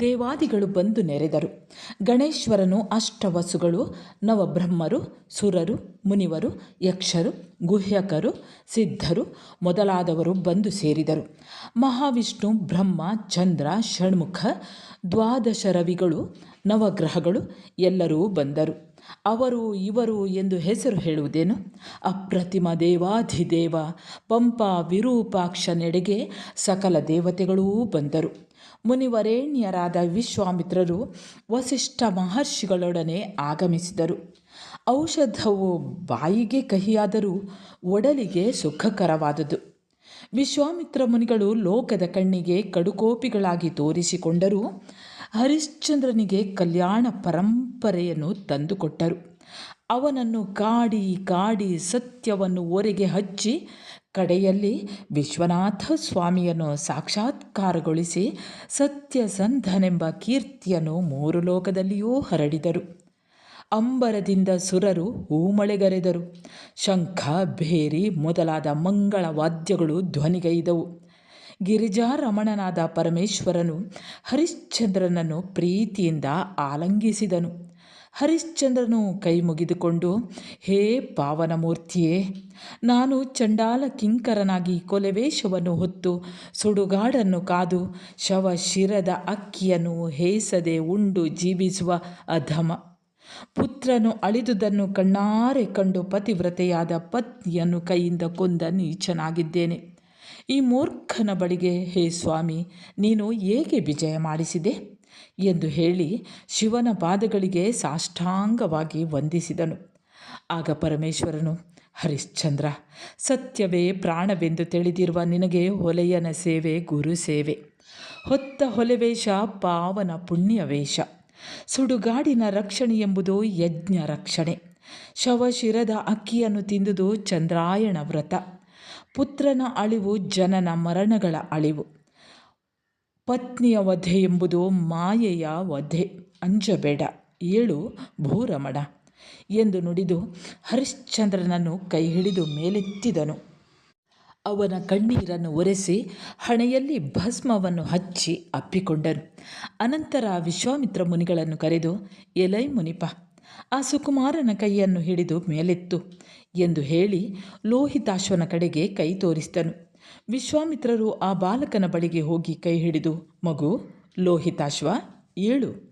ದೇವಾದಿಗಳು ಬಂದು ನೆರೆದರು. ಗಣೇಶ್ವರನು ಅಷ್ಟವಸುಗಳು, ನವಬ್ರಹ್ಮರು, ಸುರರು, ಮುನಿವರು, ಯಕ್ಷರು, ಗುಹ್ಯಕರು, ಸಿದ್ಧರು ಮೊದಲಾದವರು ಬಂದು ಸೇರಿದರು. ಮಹಾವಿಷ್ಣು, ಬ್ರಹ್ಮ, ಚಂದ್ರ, ಷಣ್ಮುಖ, ದ್ವಾದಶ ರವಿಗಳು, ನವಗ್ರಹಗಳು ಎಲ್ಲರೂ ಬಂದರು. ಅವರು ಇವರು ಎಂದು ಹೆಸರು ಹೇಳುವುದೇನು? ಅಪ್ರತಿಮ ದೇವಾಧಿದೇವ, ಪಂಪ ವಿರೂಪಾಕ್ಷನೆಡೆಗೆ ಸಕಲ ದೇವತೆಗಳೂ ಬಂದರು. ಮುನಿವರೇಣ್ಯರಾದ ವಿಶ್ವಾಮಿತ್ರರು ವಸಿಷ್ಠ ಮಹರ್ಷಿಗಳೊಡನೆ ಆಗಮಿಸಿದರು. ಔಷಧವು ಬಾಯಿಗೆ ಕಹಿಯಾದರೂ ಒಡಲಿಗೆ ಸುಖಕರವಾದುದು. ವಿಶ್ವಾಮಿತ್ರ ಮುನಿಗಳು ಲೋಕದ ಕಣ್ಣಿಗೆ ಕಡುಕೋಪಿಗಳಾಗಿ ತೋರಿಸಿಕೊಂಡರೂ ಹರಿಶ್ಚಂದ್ರನಿಗೆ ಕಲ್ಯಾಣ ಪರಂಪರೆಯನ್ನು ತಂದುಕೊಟ್ಟರು. ಅವನನ್ನು ಕಾಡಿ ಕಾಡಿ ಸತ್ಯವನ್ನು ಒರೆಗೆ ಹಚ್ಚಿ ಕಡೆಯಲ್ಲಿ ವಿಶ್ವನಾಥ ಸ್ವಾಮಿಯನ್ನು ಸಾಕ್ಷಾತ್ಕಾರಗೊಳಿಸಿ ಸತ್ಯಸಂಧನೆಂಬ ಕೀರ್ತಿಯನ್ನು ಮೂರು ಲೋಕದಲ್ಲಿಯೂ ಹರಡಿದರು. ಅಂಬರದಿಂದ ಸುರರು ಹೂಮಳೆಗರೆದರು. ಶಂಖ, ಭೇರಿ ಮೊದಲಾದ ಮಂಗಳ ವಾದ್ಯಗಳು ಧ್ವನಿಗೈದವು. ಗಿರಿಜಾರಮಣನಾದ ಪರಮೇಶ್ವರನು ಹರಿಶ್ಚಂದ್ರನನ್ನು ಪ್ರೀತಿಯಿಂದ ಆಲಂಗಿಸಿದನು. ಹರಿಶ್ಚಂದ್ರನು ಕೈ ಮುಗಿದುಕೊಂಡು ಹೇ ಪಾವನಮೂರ್ತಿಯೇ, ನಾನು ಚಂಡಾಲ ಕಿಂಕರನಾಗಿ ಕೊಲೆವೇಷವನ್ನು ಹೊತ್ತು ಸುಡುಗಾಡನ್ನು ಕಾದು ಶವ ಶಿರದ ಅಕ್ಕಿಯನ್ನು ಹೇಸದೆ ಉಂಡು ಜೀವಿಸುವ ಅಧಮ. ಪುತ್ರನು ಅಳಿದುದನ್ನು ಕಣ್ಣಾರೆ ಕಂಡು ಪತಿವ್ರತೆಯಾದ ಪತ್ನಿಯನ್ನು ಕೈಯಿಂದ ಕೊಂದ ನೀಚನಾಗಿದ್ದೇನೆ. ಈ ಮೂರ್ಖನ ಬಳಿಗೆ, ಹೇ ಸ್ವಾಮಿ, ನೀನು ಏಕೆ ವಿಜಯ ಮಾಡಿಸಿದೆ? ಎಂದು ಹೇಳಿ ಶಿವನ ಪಾದಗಳಿಗೆ ಸಾಷ್ಟಾಂಗವಾಗಿ ವಂದಿಸಿದನು. ಆಗ ಪರಮೇಶ್ವರನು, ಹರಿಶ್ಚಂದ್ರ, ಸತ್ಯವೇ ಪ್ರಾಣವೆಂದು ತಿಳಿದಿರುವ ನಿನಗೆ ಹೊಲೆಯನ ಸೇವೆ, ಗುರು ಸೇವೆ. ಹೊತ್ತ ಹೊಲೆವೇಷ ಪಾವನ ಪುಣ್ಯವೇಷ ಸುಡುಗಾಡಿನ ರಕ್ಷಣೆ ಎಂಬುದು ಯಜ್ಞ ರಕ್ಷಣೆ. ಶವಶಿರದ ಅಕ್ಕಿಯನ್ನು ತಿಂದುದು ಚಂದ್ರಾಯಣ ವ್ರತ. ಪುತ್ರನ ಅಳಿವು ಜನನ ಮರಣಗಳ ಅಳಿವು. ಪತ್ನಿಯ ವಧೆ ಎಂಬುದು ಮಾಯೆಯ ವಧೆ. ಅಂಜಬೇಡ, ಏಳು, ಭೂರಮಣ ಎಂದು ನುಡಿದು ಹರಿಶ್ಚಂದ್ರನನ್ನು ಕೈ ಹಿಡಿದು ಮೇಲೆತ್ತಿದನು. ಅವನ ಕಣ್ಣೀರನ್ನು ಒರೆಸಿ ಹಣೆಯಲ್ಲಿ ಭಸ್ಮವನ್ನು ಹಚ್ಚಿ ಅಪ್ಪಿಕೊಂಡನು. ಅನಂತರ ವಿಶ್ವಾಮಿತ್ರ ಮುನಿಗಳನ್ನು ಕರೆದು, ಎಲೈ ಮುನಿಪ ಆ ಸುಕುಮಾರನ ಕೈಯನ್ನು ಹಿಡಿದು ಮೇಲೆತ್ತು ಎಂದು ಹೇಳಿ ಲೋಹಿತಾಶ್ವನ ಕಡೆಗೆ ಕೈ ತೋರಿಸಿದನು. ವಿಶ್ವಾಮಿತ್ರರು ಆ ಬಾಲಕನ ಬಳಿಗೆ ಹೋಗಿ ಕೈ ಹಿಡಿದು, ಮಗು, ಲೋಹಿತಾಶ್ವ, ಏಳು.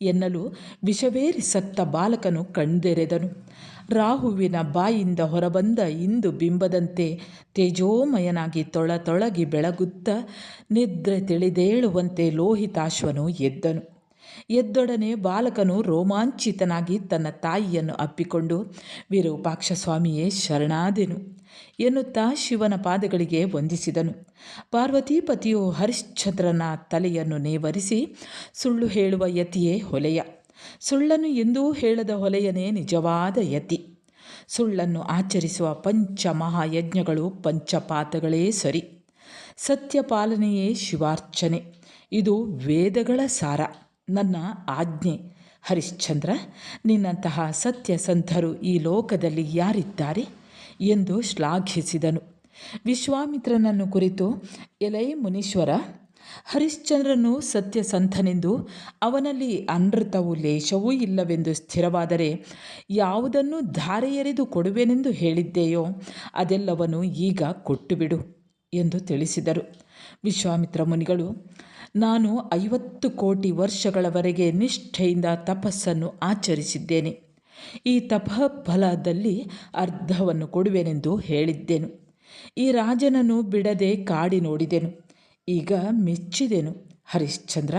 ಎನ್ನಲು ವಿಷವೇರಿ ಸತ್ತ ಬಾಲಕನು ಕಣ್ದೆರೆದನು. ರಾಹುವಿನ ಬಾಯಿಂದ ಹೊರಬಂದ ಇಂದು ಬಿಂಬದಂತೆ ತೇಜೋಮಯನಾಗಿ ತೊಳತೊಳಗಿ ಬೆಳಗುತ್ತ ನಿದ್ರೆ ತಿಳಿದೇಳುವಂತೆ ಲೋಹಿತಾಶ್ವನು ಎದ್ದನು. ಎದ್ದೊಡನೆ ಬಾಲಕನು ರೋಮಾಂಚಿತನಾಗಿ ತನ್ನ ತಾಯಿಯನ್ನು ಅಪ್ಪಿಕೊಂಡು ವಿರೂಪಾಕ್ಷ ಸ್ವಾಮಿಯೇ ಶರಣಾದೆನು ಎನ್ನುತ್ತಾ ಶಿವನ ಪಾದಗಳಿಗೆ ವಂದಿಸಿದನು. ಪಾರ್ವತೀಪತಿಯು ಹರಿಶ್ಚಂದ್ರನ ತಲೆಯನ್ನು ನೇವರಿಸಿ, ಸುಳ್ಳು ಹೇಳುವ ಯತಿಯೇ ಹೊಲೆಯ. ಸುಳ್ಳನ್ನು ಎಂದೂ ಹೇಳದ ಹೊಲೆಯನೇ ನಿಜವಾದ ಯತಿ. ಸುಳ್ಳನ್ನು ಆಚರಿಸುವ ಪಂಚ ಮಹಾಯಜ್ಞಗಳು ಪಂಚಪಾತಗಳೇ ಸರಿ. ಸತ್ಯಪಾಲನೆಯೇ ಶಿವಾರ್ಚನೆ. ಇದು ವೇದಗಳ ಸಾರ. ನನ್ನ ಆಜ್ಞೆ. ಹರಿಶ್ಚಂದ್ರ, ನಿನ್ನಂತಹ ಸತ್ಯಸಂಧರು ಈ ಲೋಕದಲ್ಲಿ ಯಾರಿದ್ದಾರೆ? ಎಂದು ಶ್ಲಾಘಿಸಿದನು. ವಿಶ್ವಾಮಿತ್ರನನ್ನು ಕುರಿತು, ಎಲೈ ಮುನೀಶ್ವರ, ಹರಿಶ್ಚಂದ್ರನು ಸತ್ಯಸಂಧನೆಂದು ಅವನಲ್ಲಿ ಅನೃತವು ಲೇಷವೂ ಇಲ್ಲವೆಂದು ಸ್ಥಿರವಾದರೆ, ಯಾವುದನ್ನು ಧಾರೆ ಎರೆದು ಕೊಡುವೆನೆಂದು ಹೇಳಿದ್ದೆಯೋ, ಅದೆಲ್ಲವನ್ನು ಈಗ ಕೊಟ್ಟುಬಿಡು. ಎಂದು ತಿಳಿಸಿದರು. ವಿಶ್ವಾಮಿತ್ರ ಮುನಿಗಳು, ನಾನು ಐವತ್ತು ಕೋಟಿ ವರ್ಷಗಳವರೆಗೆ ನಿಷ್ಠೆಯಿಂದ ತಪಸ್ಸನ್ನು ಆಚರಿಸಿದ್ದೇನೆ. ಈ ತಪಫಲದಲ್ಲಿ ಅರ್ಧವನ್ನು ಕೊಡುವೆನೆಂದು ಹೇಳಿದ್ದೆನು. ಈ ರಾಜನನ್ನು ಬಿಡದೆ ಕಾಡಿ ನೋಡಿದೆನು. ಈಗ ಮೆಚ್ಚಿದೆನು. ಹರಿಶ್ಚಂದ್ರ,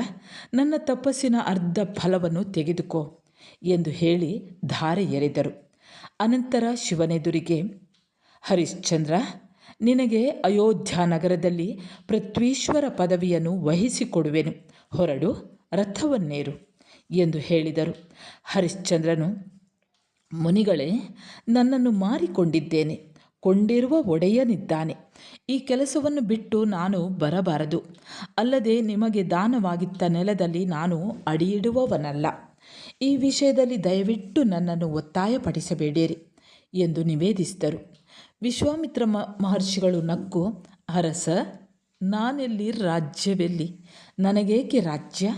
ನನ್ನ ತಪಸ್ಸಿನ ಅರ್ಧ ಫಲವನ್ನು ತೆಗೆದುಕೋ ಎಂದು ಹೇಳಿ ಧಾರೆ ಎರೆದರು. ಅನಂತರ ಶಿವನೆದುರಿಗೆ, ಹರಿಶ್ಚಂದ್ರ ನಿನಗೆ ಅಯೋಧ್ಯ ನಗರದಲ್ಲಿ ಪೃಥ್ವೀಶ್ವರ ಪದವಿಯನ್ನು ವಹಿಸಿಕೊಡುವೆನು. ಹೊರಡು, ರಥವನ್ನೇರು ಎಂದು ಹೇಳಿದರು. ಹರಿಶ್ಚಂದ್ರನು, ಮುನಿಗಳೇ, ನನ್ನನ್ನು ಮಾರಿಕೊಂಡಿದ್ದೇನೆ. ಕೊಂಡಿರುವ ಒಡೆಯನಿದ್ದಾನೆ. ಈ ಕೆಲಸವನ್ನು ಬಿಟ್ಟು ನಾನು ಬರಬಾರದು. ಅಲ್ಲದೆ ನಿಮಗೆ ದಾನವಾಗಿತ್ತ ನೆಲದಲ್ಲಿ ನಾನು ಅಡಿಯಿಡುವವನಲ್ಲ. ಈ ವಿಷಯದಲ್ಲಿ ದಯವಿಟ್ಟು ನನ್ನನ್ನು ಒತ್ತಾಯಪಡಿಸಬೇಡಿರಿ ಎಂದು ನಿವೇದಿಸಿದರು. ವಿಶ್ವಾಮಿತ್ರ ಮಹರ್ಷಿಗಳು ನಕ್ಕು, ಅರಸ, ನಾನೆಲ್ಲಿ ರಾಜ್ಯವೆಲ್ಲಿ? ನನಗೇಕೆ ರಾಜ್ಯ?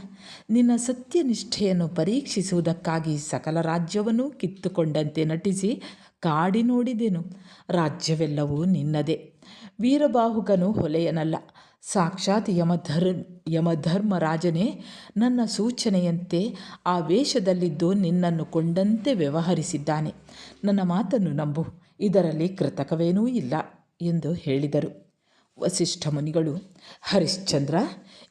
ನಿನ್ನ ಸತ್ಯನಿಷ್ಠೆಯನ್ನು ಪರೀಕ್ಷಿಸುವುದಕ್ಕಾಗಿ ಸಕಲ ರಾಜ್ಯವನ್ನು ಕಿತ್ತುಕೊಂಡಂತೆ ನಟಿಸಿ ಕಾಡಿ ನೋಡಿದೆನು. ರಾಜ್ಯವೆಲ್ಲವೂ ನಿನ್ನದೇ. ವೀರಬಾಹುಕನು ಹೊಲೆಯನಲ್ಲ. ಸಾಕ್ಷಾತ್ ಯಮಧರ್, ಯಮಧರ್ಮರಾಜನೇ ನನ್ನ ಸೂಚನೆಯಂತೆ ಆ ವೇಷದಲ್ಲಿದ್ದು ನಿನ್ನನ್ನು ಕೊಂಡಂತೆ ವ್ಯವಹರಿಸಿದ್ದಾನೆ. ನನ್ನ ಮಾತನ್ನು ನಂಬು. ಇದರಲ್ಲಿ ಕೃತಕವೇನೂ ಇಲ್ಲ ಎಂದು ಹೇಳಿದರು. ವಸಿಷ್ಠ ಮುನಿಗಳು, ಹರಿಶ್ಚಂದ್ರ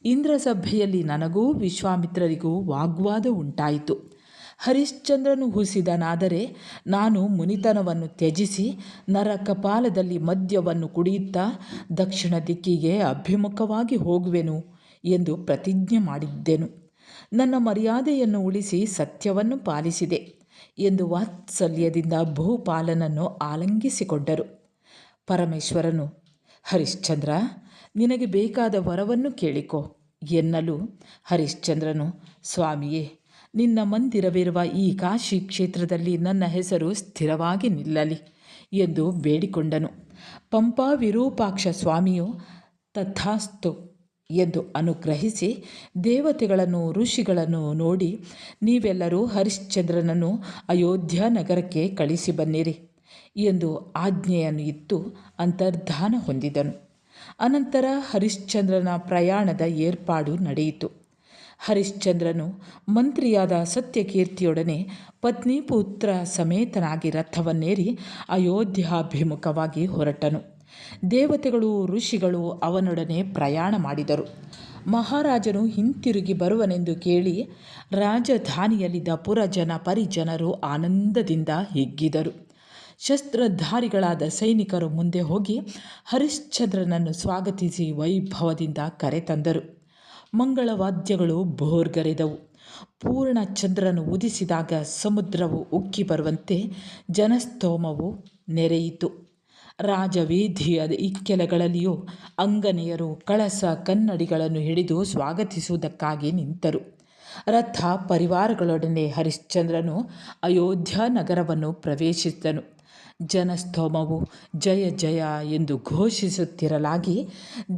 ಇಂದ್ರ ಸಭೆಯಲ್ಲಿ ನನಗೂ ವಿಶ್ವಾಮಿತ್ರರಿಗೂ ವಾಗ್ವಾದ ಉಂಟಾಯಿತು. ಹರಿಶ್ಚಂದ್ರನು ಹುಸಿದನಾದರೆ ನಾನು ಮುನಿತನವನ್ನು ತ್ಯಜಿಸಿ ನರಕಪಾಲದಲ್ಲಿ ಮದ್ಯವನ್ನು ಕುಡಿಯುತ್ತಾ ದಕ್ಷಿಣ ದಿಕ್ಕಿಗೆ ಅಭಿಮುಖವಾಗಿ ಹೋಗುವೆನು ಎಂದು ಪ್ರತಿಜ್ಞೆ ಮಾಡಿದ್ದೆನು. ನನ್ನ ಮರ್ಯಾದೆಯನ್ನು ಉಳಿಸಿ ಸತ್ಯವನ್ನು ಪಾಲಿಸಿದೆ. ಎಂದು ವಾತ್ಸಲ್ಯದಿಂದ ಭೂಪಾಲನನ್ನು ಆಲಂಗಿಸಿಕೊಂಡರು. ಪರಮೇಶ್ವರನು, ಹರಿಶ್ಚಂದ್ರ, ನಿನಗೆ ಬೇಕಾದ ವರವನ್ನು ಕೇಳಿಕೊ ಎನ್ನಲು ಹರಿಶ್ಚಂದ್ರನು, ಸ್ವಾಮಿಯೇ, ನಿನ್ನ ಮಂದಿರವಿರುವ ಈ ಕಾಶಿ ಕ್ಷೇತ್ರದಲ್ಲಿ ನನ್ನ ಹೆಸರು ಸ್ಥಿರವಾಗಿ ನಿಲ್ಲಲಿ ಎಂದು ಬೇಡಿಕೊಂಡನು. ಪಂಪಾ ವಿರೂಪಾಕ್ಷ ಸ್ವಾಮಿಯು ತಥಾಸ್ತು ಎಂದು ಅನುಗ್ರಹಿಸಿ ದೇವತೆಗಳನ್ನು, ಋಷಿಗಳನ್ನು ನೋಡಿ ನೀವೆಲ್ಲರೂ ಹರಿಶ್ಚಂದ್ರನನ್ನು ಅಯೋಧ್ಯ ನಗರಕ್ಕೆ ಕಳಿಸಿ ಬನ್ನಿರಿ ಎಂದು ಆಜ್ಞೆಯನ್ನು ಇತ್ತು ಅಂತರ್ಧಾನ ಹೊಂದಿದನು. ಅನಂತರ ಹರಿಶ್ಚಂದ್ರನ ಪ್ರಯಾಣದ ಏರ್ಪಾಡು ನಡೆಯಿತು. ಹರಿಶ್ಚಂದ್ರನು ಮಂತ್ರಿಯಾದ ಸತ್ಯಕೀರ್ತಿಯೊಡನೆ ಪತ್ನಿ ಪುತ್ರ ಸಮೇತನಾಗಿ ರಥವನ್ನೇರಿ ಅಯೋಧ್ಯಾಭಿಮುಖವಾಗಿ ಹೊರಟನು. ದೇವತೆಗಳು, ಋಷಿಗಳು ಅವನೊಡನೆ ಪ್ರಯಾಣ ಮಾಡಿದರು. ಮಹಾರಾಜನು ಹಿಂತಿರುಗಿ ಬರುವನೆಂದು ಕೇಳಿ ರಾಜಧಾನಿಯಲ್ಲಿದ್ದ ಪುರಜನ ಪರಿಜನರು ಆನಂದದಿಂದ ಹಿಗ್ಗಿದರು. ಶಸ್ತ್ರಧಾರಿಗಳಾದ ಸೈನಿಕರು ಮುಂದೆ ಹೋಗಿ ಹರಿಶ್ಚಂದ್ರನನ್ನು ಸ್ವಾಗತಿಸಿ ವೈಭವದಿಂದ ಕರೆತಂದರು ಮಂಗಳವಾದ್ಯಗಳು ಭೋರ್ಗರೆದವು. ಪೂರ್ಣ ಚಂದ್ರನು ಉದಿಸಿದಾಗ ಸಮುದ್ರವು ಉಕ್ಕಿ ಬರುವಂತೆ ಜನಸ್ತೋಮವು ನೆರೆಯಿತು. ರಾಜವೀಧಿಯ ಇಕ್ಕೆಲಗಳಲ್ಲಿಯೂ ಅಂಗನೆಯರು ಕಳಸ ಕನ್ನಡಿಗಳನ್ನು ಹಿಡಿದು ಸ್ವಾಗತಿಸುವುದಕ್ಕಾಗಿ ನಿಂತರು. ರಥ ಪರಿವಾರಗಳೊಡನೆ ಹರಿಶ್ಚಂದ್ರನು ಅಯೋಧ್ಯ ನಗರವನ್ನು ಪ್ರವೇಶಿಸಿದನು. ಜನಸ್ತೋಮವು ಜಯ ಜಯ ಎಂದು ಘೋಷಿಸುತ್ತಿರಲಾಗಿ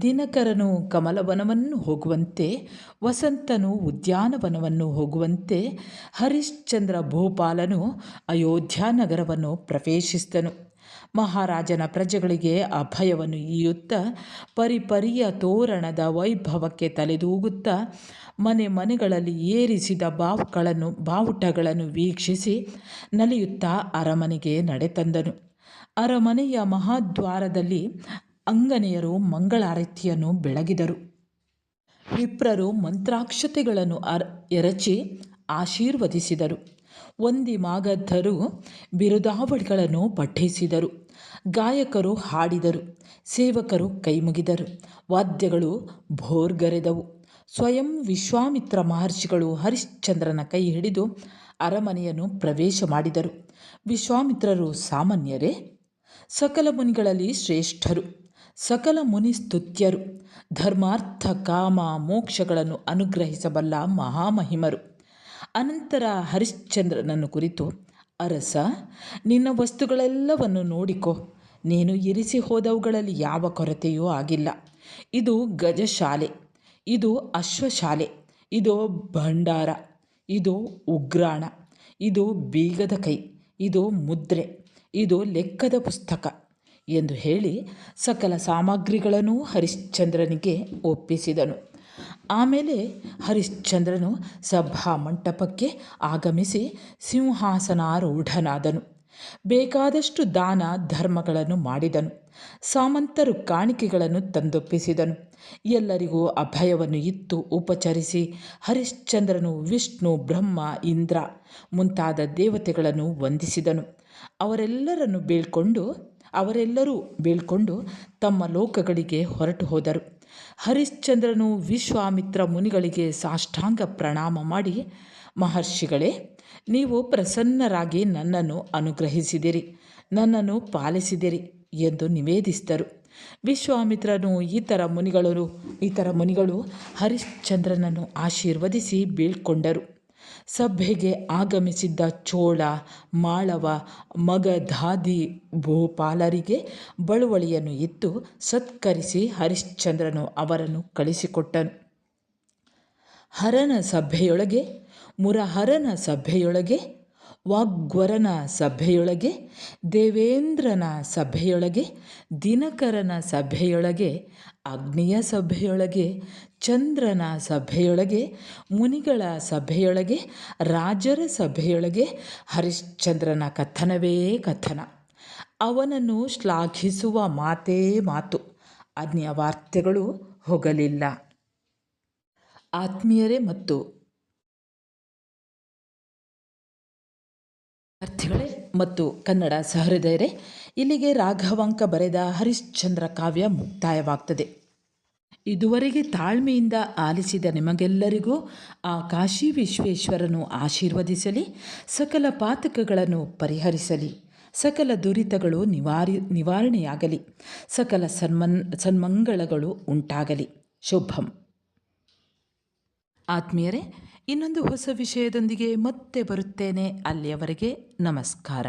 ದಿನಕರನು ಕಮಲವನವನ್ನು ಹೋಗುವಂತೆ, ವಸಂತನು ಉದ್ಯಾನವನವನ್ನು ಹೋಗುವಂತೆ ಹರಿಶ್ಚಂದ್ರ ಭೋಪಾಲನು ಅಯೋಧ್ಯ ನಗರವನ್ನು ಪ್ರವೇಶಿಸಿದನು. ಮಹಾರಾಜನ ಪ್ರಜೆಗಳಿಗೆ ಅಭಯವನ್ನು ಈಯುತ್ತಾ ಪರಿಪರಿಯ ತೋರಣದ ವೈಭವಕ್ಕೆ ತಲೆದೂಗುತ್ತ ಮನೆ ಮನೆಗಳಲ್ಲಿ ಏರಿಸಿದ ಬಾವುಗಳನ್ನು, ಬಾವುಟಗಳನ್ನು ವೀಕ್ಷಿಸಿ ನಲಿಯುತ್ತಾ ಅರಮನೆಗೆ ನಡೆತಂದನು. ಅರಮನೆಯ ಮಹಾದ್ವಾರದಲ್ಲಿ ಅಂಗನೆಯರು ಮಂಗಳಾರತಿಯನ್ನು ಬೆಳಗಿದರು. ವಿಪ್ರರು ಮಂತ್ರಾಕ್ಷತೆಗಳನ್ನು ಅರ್, ಎರಚಿ ಆಶೀರ್ವದಿಸಿದರು. ಒಂದಿ ಮಾಗದ್ಧರು ಬಿರುದಾವಳಿಗಳನ್ನು ಪಠಿಸಿದರು. ಗಾಯಕರು ಹಾಡಿದರು, ಸೇವಕರು ಕೈಮುಗಿದರು, ವಾದ್ಯಗಳು ಭೋರ್ಗರೆದವು. ಸ್ವಯಂ ವಿಶ್ವಾಮಿತ್ರ ಮಹರ್ಷಿಗಳು ಹರಿಶ್ಚಂದ್ರನ ಕೈ ಹಿಡಿದು ಅರಮನೆಯನ್ನು ಪ್ರವೇಶ ಮಾಡಿದರು. ವಿಶ್ವಾಮಿತ್ರರು ಸಾಮಾನ್ಯರೇ, ಸಕಲ ಮುನಿಗಳಲ್ಲಿ ಶ್ರೇಷ್ಠರು, ಸಕಲ ಮುನಿ ಸ್ತುತ್ಯರು, ಧರ್ಮಾರ್ಥ ಕಾಮ ಮೋಕ್ಷಗಳನ್ನು ಅನುಗ್ರಹಿಸಬಲ್ಲ ಮಹಾಮಹಿಮರು. ಅನಂತರ ಹರಿಶ್ಚಂದ್ರನನ್ನು ಕುರಿತು ಅರಸ, ನಿನ್ನ ವಸ್ತುಗಳೆಲ್ಲವನ್ನು ನೋಡಿಕೊ. ನೀನು ಇರಿಸಿ ಹೋದವುಗಳಲ್ಲಿ ಯಾವ ಕೊರತೆಯೂ ಆಗಿಲ್ಲ. ಇದು ಗಜಶಾಲೆ, ಇದು ಅಶ್ವಶಾಲೆ, ಇದು ಭಂಡಾರ, ಇದು ಉಗ್ರಾಣ, ಇದು ಬೀಗದ ಕೈ, ಇದು ಮುದ್ರೆ, ಇದು ಲೆಕ್ಕದ ಪುಸ್ತಕ ಎಂದು ಹೇಳಿ ಸಕಲ ಸಾಮಗ್ರಿಗಳನ್ನೂ ಹರಿಶ್ಚಂದ್ರನಿಗೆ ಒಪ್ಪಿಸಿದನು. ಆಮೇಲೆ ಹರಿಶ್ಚಂದ್ರನು ಸಭಾ ಮಂಟಪಕ್ಕೆ ಆಗಮಿಸಿ ಸಿಂಹಾಸನಾರೂಢನಾದನು. ಬೇಕಾದಷ್ಟು ದಾನ ಧರ್ಮಗಳನ್ನು ಮಾಡಿದನು. ಸಾಮಂತರು ಕಾಣಿಕೆಗಳನ್ನು ತಂದೊಪ್ಪಿಸಿದನು. ಎಲ್ಲರಿಗೂ ಅಭಯವನ್ನು ಇತ್ತು ಉಪಚರಿಸಿ ಹರಿಶ್ಚಂದ್ರನು ವಿಷ್ಣು, ಬ್ರಹ್ಮ, ಇಂದ್ರ ಮುಂತಾದ ದೇವತೆಗಳನ್ನು ವಂದಿಸಿದನು. ಅವರೆಲ್ಲರನ್ನು ಬೀಳ್ಕೊಂಡು ಅವರೆಲ್ಲರೂ ಬೀಳ್ಕೊಂಡು ತಮ್ಮ ಲೋಕಗಳಿಗೆ ಹೊರಟು ಹೋದರು. ಹರಿಶ್ಚಂದ್ರನು ವಿಶ್ವಾಮಿತ್ರ ಮುನಿಗಳಿಗೆ ಸಾಷ್ಟಾಂಗ ಪ್ರಣಾಮ ಮಾಡಿ, ಮಹರ್ಷಿಗಳೇ, ನೀವು ಪ್ರಸನ್ನರಾಗಿ ನನ್ನನ್ನು ಅನುಗ್ರಹಿಸಿದಿರಿ, ನನ್ನನ್ನು ಪಾಲಿಸಿದಿರಿ ಎಂದು ನಿವೇದಿಸಿದರು. ವಿಶ್ವಾಮಿತ್ರನು ಇತರ ಮುನಿಗಳು ಇತರ ಮುನಿಗಳು ಹರಿಶ್ಚಂದ್ರನನ್ನು ಆಶೀರ್ವದಿಸಿ ಬೀಳ್ಕೊಂಡರು. ಸಭೆಗೆ ಆಗಮಿಸಿದ್ದ ಚೋಳ, ಮಾಳವ ಮಗಧಾದಿ ಭೂಪಾಲರಿಗೆ ಬಳುವಳಿಯನ್ನು ಇತ್ತು ಸತ್ಕರಿಸಿ ಹರಿಶ್ಚಂದ್ರನು ಅವರನ್ನು ಕಳಿಸಿಕೊಟ್ಟನು. ಹರನ ಸಭೆಯೊಳಗೆ, ಮುರಹರನ ಸಭೆಯೊಳಗೆ, ವಾಗ್ವರನ ಸಭೆಯೊಳಗೆ, ದೇವೇಂದ್ರನ ಸಭೆಯೊಳಗೆ, ದಿನಕರನ ಸಭೆಯೊಳಗೆ, ಅಗ್ನಿಯ ಸಭೆಯೊಳಗೆ ಚಂದ್ರನ ಸಭೆಯೊಳಗೆ, ಮುನಿಗಳ ಸಭೆಯೊಳಗೆ, ರಾಜರ ಸಭೆಯೊಳಗೆ ಹರಿಶ್ಚಂದ್ರನ ಕಥನವೇ ಕಥನ. ಅವನನ್ನು ಶ್ಲಾಘಿಸುವ ಮಾತೇ ಮಾತು. ಅನ್ಯ ವಾರ್ತೆಗಳು ಹೋಗಲಿಲ್ಲ. ಆತ್ಮೀಯರೇ ಮತ್ತು ವಿದ್ಯಾರ್ಥಿಗಳೇ ಮತ್ತು ಕನ್ನಡ ಸಹೃದಯರೇ, ಇಲ್ಲಿಗೆ ರಾಘವಾಂಕ ಬರೆದ ಹರಿಶ್ಚಂದ್ರ ಕಾವ್ಯ ಮುಕ್ತಾಯವಾಗ್ತದೆ. ಇದುವರೆಗೆ ತಾಳ್ಮೆಯಿಂದ ಆಲಿಸಿದ ನಿಮಗೆಲ್ಲರಿಗೂ ಆ ಕಾಶಿ ವಿಶ್ವೇಶ್ವರನು ಆಶೀರ್ವದಿಸಲಿ, ಸಕಲ ಪಾತಕಗಳನ್ನು ಪರಿಹರಿಸಲಿ, ಸಕಲ ದುರಿತಗಳು ನಿವಾರಿ, ನಿವಾರಣೆಯಾಗಲಿ, ಸಕಲ ಸನ್ಮನ್, ಸನ್ಮಂಗಳಗಳು ಉಂಟಾಗಲಿ. ಶುಭಂ. ಆತ್ಮೀಯರೇ, ಇನ್ನೊಂದು ಹೊಸ ವಿಷಯದೊಂದಿಗೆ ಮತ್ತೆ ಬರುತ್ತೇನೆ. ಅಲ್ಲಿಯವರೆಗೆ ನಮಸ್ಕಾರ.